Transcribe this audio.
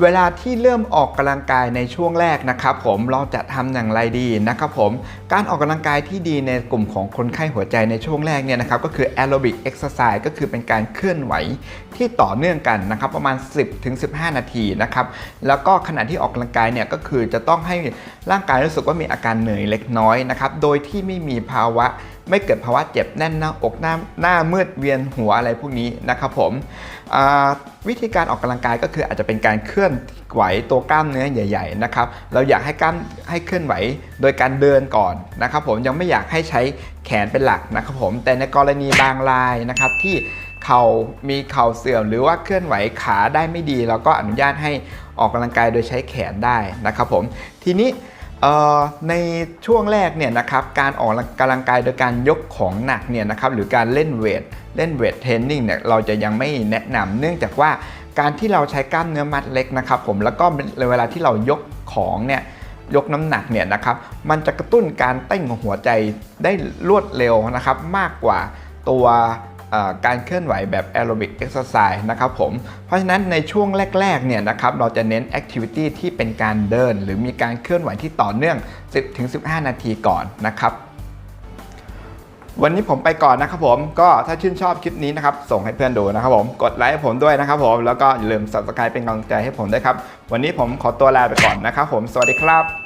เวลาที่เริ่มออกกำลังกายในช่วงแรกนะครับผมเราจะทำอย่างไรดีนะครับผมการออกกำลังกายที่ดีในกลุ่มของคนไข้หัวใจในช่วงแรกเนี่ยนะครับก็คือแอโรบิกเอ็กซ์ไซส์ก็คือเป็นการเคลื่อนไหวที่ต่อเนื่องกันนะครับประมาณ 10-15 นาทีนะครับแล้วก็ขณะที่ออกกำลังกายเนี่ยก็คือจะต้องให้ร่างกายรู้สึกว่ามีอาการเหนื่อยเล็กน้อยนะครับโดยที่ไม่มีภาวะไม่เกิดภาวะเจ็บแน่นหน้าอกหน้าหน้ามืดเวียนหัวอะไรพวกนี้นะครับผมวิธีการออกกำลังกายก็คืออาจจะเป็นการเคลื่อนไหวตัวกล้ามเนื้อใหญ่ ๆ นะครับ เราอยากให้กล้ามให้เคลื่อนไหวโดยการเดินก่อนนะครับผมยังไม่อยากให้ใช้แขนเป็นหลักนะครับผมแต่ในกรณีบางรายนะครับที่เข่ามีเข่าเสื่อมหรือว่าเคลื่อนไหวขาได้ไม่ดี เราก็อนุญาตให้ออกกำลังกายโดยใช้แขนได้นะครับผมทีนี้ ในช่วงแรกเนี่ยนะครับการออกกำลังกายโดยการยกของหนักเนี่ยนะครับหรือการเล่นเวทเล่นเวทเทรนนิ่งเนี่ยเราจะยังไม่แนะนำเนื่องจากว่าการที่เราใช้กล้ามเนื้อมัดเล็กนะครับผมแล้วก็เวลาที่เรายกของเนี่ยยกน้ำหนักเนี่ยนะครับมันจะกระตุ้นการเต้นของหัวใจได้รวดเร็วนะครับมากกว่าตัว การเคลื่อนไหวแบบแอโรบิกเอ็กซ์ไซส์นะครับผม เพราะฉะนั้นในช่วงแรกๆเนี่ยนะครับเราจะเน้นแอคทิวิตี้ที่เป็นการเดิน หรือมีการเคลื่อนไหวที่ต่อเนื่อง 10-15 นาทีก่อนนะครับวันนี้ผมไปก่อนนะครับผม ก็ถ้าชื่นชอบคลิปนี้นะครับ ส่งให้เพื่อนดูนะครับผม กดไลค์ให้ผมด้วยนะครับผม แล้วก็อย่าลืม subscribe เป็นกำลังใจให้ผมด้วยครับ วันนี้ผมขอตัวลาไปก่อนนะครับผม สวัสดีครับ